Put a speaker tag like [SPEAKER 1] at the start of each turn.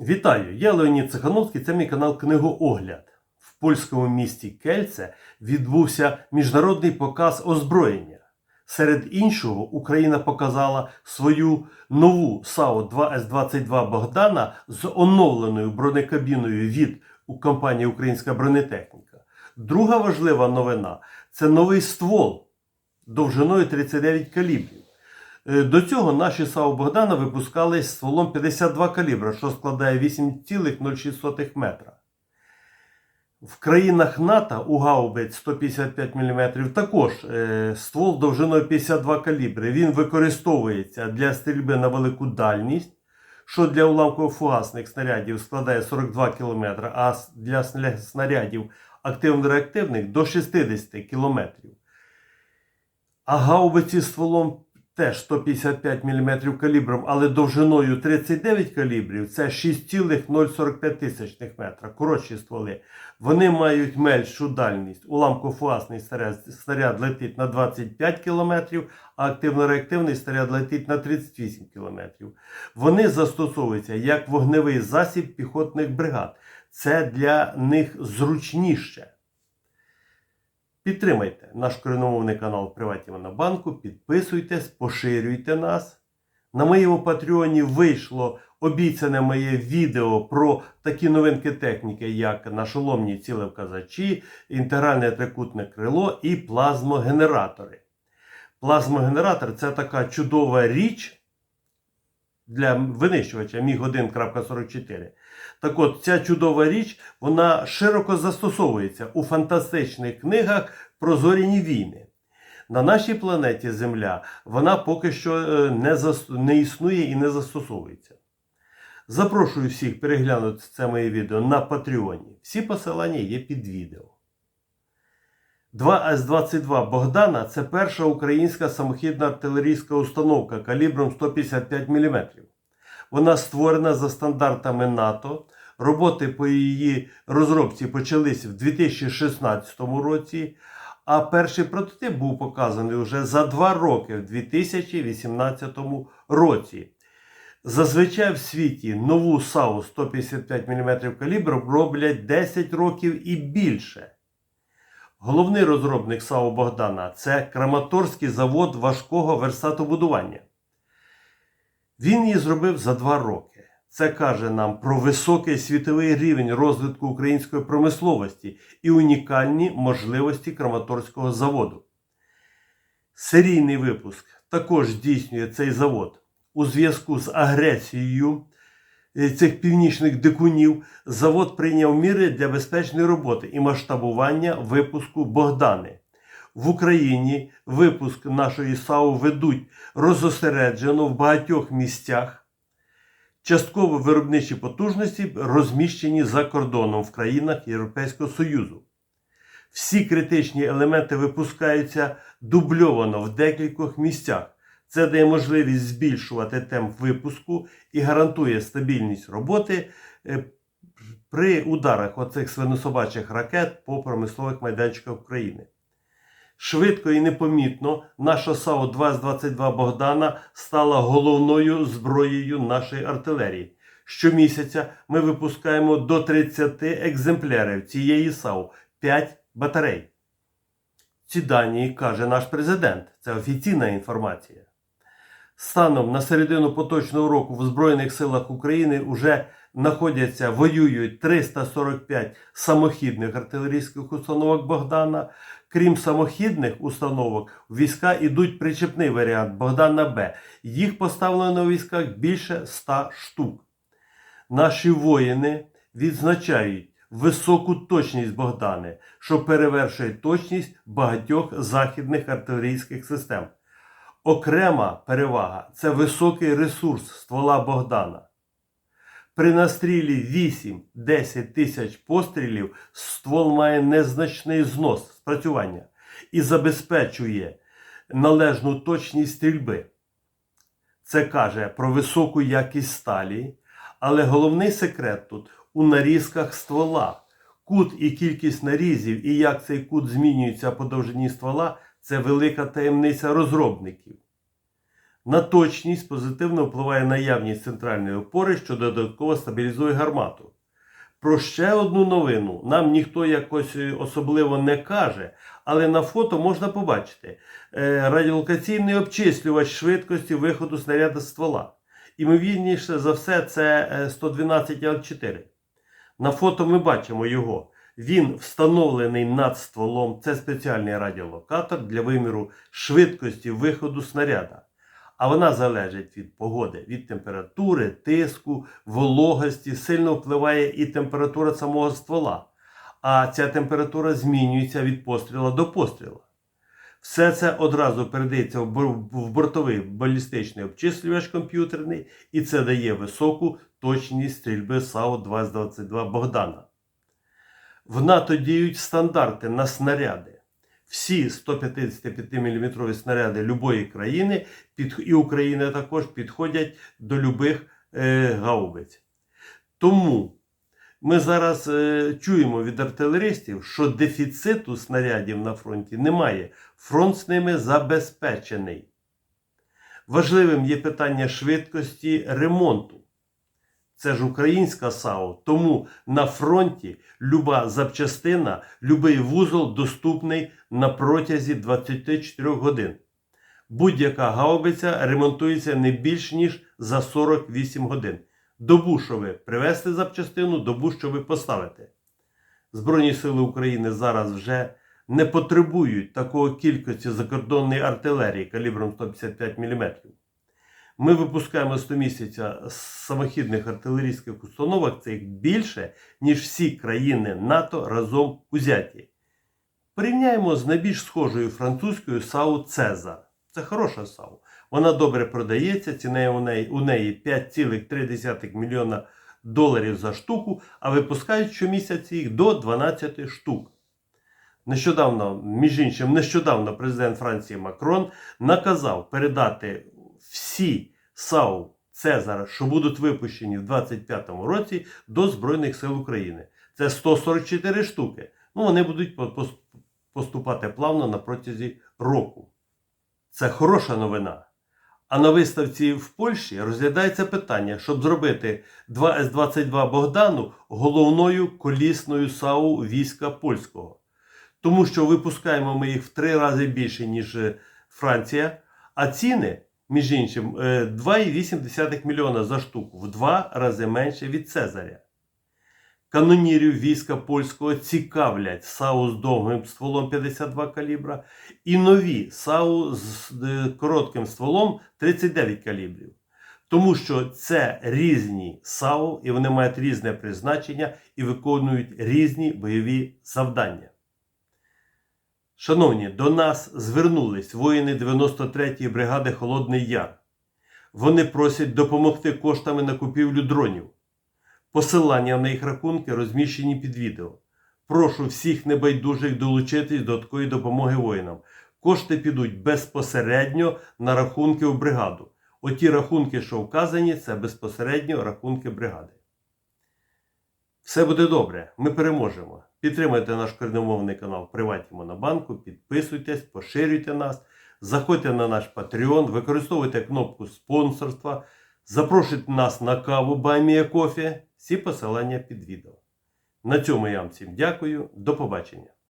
[SPEAKER 1] Вітаю! Я Леонід Цехановський, це мій канал Книгоогляд. В польському місті Кельце відбувся міжнародний показ озброєння. Серед іншого, Україна показала свою нову САУ 2С-22 Богдана з оновленою бронекабіною від у компанії Українська бронетехніка. Друга важлива новина це новий ствол довжиною 39 калібрів. Е, До цього наші САУ Богдана випускали стволом 52 калібра, що складає 8,06 метра. В країнах НАТО у гаубиць 155 мм також е, ствол довжиною 52 калібри. Він використовується для стрільби на велику дальність, що для уламково-фугасних снарядів складає 42 км, а для снарядів активно-реактивних до 60 км. А гаубиці стволом теж 155 мм калібром, але довжиною 39 калібрів це 6,045 тисячних метра. Коротші стволи. Вони мають меншу дальність. Уламко-фугасний снаряд, снаряд летить на 25 км, а активно-реактивний снаряд летить на 38 км. Вони застосовуються як вогневий засіб піхотних бригад. Це для них зручніше. Підтримайте наш коріномовний канал в Приваті Монобанку, підписуйтесь, поширюйте нас. На моєму Патреоні вийшло обіцяне моє відео про такі новинки техніки, як нашоломні цілевказачі, інтегральне трикутне крило і плазмогенератори. Плазмогенератор це така чудова річ для винищувача Міг 1.44. Так от, ця чудова річ, вона широко застосовується у фантастичних книгах про зоряні війни. На нашій планеті Земля вона поки що е, не, зас- не існує і не застосовується. Запрошую всіх переглянути це моє відео на Патреоні. Всі посилання є під відео. 2С-22 Богдана це перша українська самохідна артилерійська установка калібром 155 мм. Вона створена за стандартами НАТО. Роботи по її розробці почались в 2016 році, а перший прототип був показаний вже за два роки в 2018 році. Зазвичай в світі нову САУ 155 мм калібром роблять 10 років і більше. Головний розробник САУ Богдана це Краматорський завод важкого верстатобудування. Він її зробив за два роки. Це каже нам про високий світовий рівень розвитку української промисловості і унікальні можливості Краматорського заводу. Серійний випуск також здійснює цей завод. У зв'язку з агресією е, цих північних дикунів завод прийняв міри для безпечної роботи і масштабування випуску Богдани. В Україні випуск нашої САУ ведуть розосереджено в багатьох місцях. Частково виробничі потужності розміщені за кордоном в країнах Європейського Союзу. Всі критичні елементи випускаються дубльовано в декількох місцях. Це дає можливість збільшувати темп випуску і гарантує стабільність роботи е, при ударах оцих свинособачих ракет по промислових майданчиках України. Швидко і непомітно наша САУ 222 Богдана стала головною зброєю нашої артилерії. Щомісяця ми випускаємо до 30 екземплярів цієї САУ 5 батарей. Ці дані каже наш президент. Це офіційна інформація. Станом на середину поточного року в Збройних силах України вже знаходяться, воюють 345 самохідних артилерійських установок Богдана. Крім самохідних установок, в війська йдуть причепний варіант Богдана Б. Їх поставлено на військах більше 100 штук. Наші воїни відзначають високу точність Богдани, що перевершує точність багатьох західних артилерійських систем. Окрема перевага це високий ресурс ствола Богдана. При настрілі 8-10 тисяч пострілів ствол має незначний знос спрацювання і забезпечує належну точність стрільби. Це каже про високу якість сталі, але головний секрет тут у нарізках ствола. Кут і кількість нарізів, і як цей кут змінюється по довжині ствола, це велика таємниця розробників. На точність позитивно впливає наявність центральної опори, що додатково стабілізує гармату. Про ще одну новину нам ніхто якось е, особливо не каже, але на фото можна побачити е, радіолокаційний обчислювач швидкості виходу снаряда з ствола. Імовірніше за все, це е, 112 Л4. На фото ми бачимо його. Він встановлений над стволом. Це спеціальний радіолокатор для виміру швидкості виходу снаряда. А вона залежить від погоди, від температури, тиску, вологості. Сильно впливає і температура самого ствола. А ця температура змінюється від постріла до постріла. Все це одразу передається в бортовий балістичний обчислювач комп'ютерний, і це дає високу точність стрільби САУ-2022 Богдана. В НАТО діють стандарти на снаряди. Всі 155 мм снаряди любої країни під, і України також підходять до любих е, гаубиць. Тому ми зараз е, чуємо від артилеристів, що дефіциту снарядів на фронті немає. Фронт з ними забезпечений. Важливим є питання швидкості ремонту. Це ж українська САУ, тому на фронті люба запчастина, любий вузол доступний на протязі 24 годин. Будь-яка гаубиця ремонтується не більш ніж за 48 годин. Добу, що ви привезти запчастину, добу, що ви поставите. Збройні сили України зараз вже не потребують такої кількості закордонної артилерії калібром 155 мм. Ми випускаємо 100 місяця самохідних артилерійських установок, це їх більше, ніж всі країни НАТО разом узяті. Порівняємо з найбільш схожою французькою САУ Цезар. Це хороша САУ. Вона добре продається, ціна у неї, у неї 5,3 мільйона доларів за штуку, а випускають щомісяця їх до 12 штук. Нещодавно, між іншим, нещодавно президент Франції Макрон наказав передати всі САУ Цезара, що будуть випущені в 2025 році до Збройних сил України. Це 144 штуки. Ну, вони будуть поступати плавно на протязі року. Це хороша новина. А на виставці в Польщі розглядається питання, щоб зробити 2 С-22 Богдану головною колісною САУ війська польського. Тому що випускаємо ми їх в три рази більше, ніж е, Франція, а ціни, між іншим, е, 2,8 мільйона за штуку, в два рази менше від Цезаря. Канонірів війська польського цікавлять САУ з довгим стволом 52 калібра і нові САУ з е, коротким стволом 39 калібрів. Тому що це різні САУ, і вони мають різне призначення і виконують різні бойові завдання. Шановні, до нас звернулись воїни 93-ї бригади Холодний Яр. Вони просять допомогти коштами на купівлю дронів. Посилання на їх рахунки розміщені під відео. Прошу всіх небайдужих долучитись до такої допомоги воїнам. Кошти підуть безпосередньо на рахунки в бригаду. Оті рахунки, що вказані, це безпосередньо рахунки бригади. Все буде добре, ми переможемо. Підтримайте наш корінномовний канал Приватні Монобанку, підписуйтесь, поширюйте нас, заходьте на наш Patreon, використовуйте кнопку спонсорства, запрошуйте нас на каву Баймія Кофі. Всі посилання під відео. На цьому я вам всім дякую. До побачення.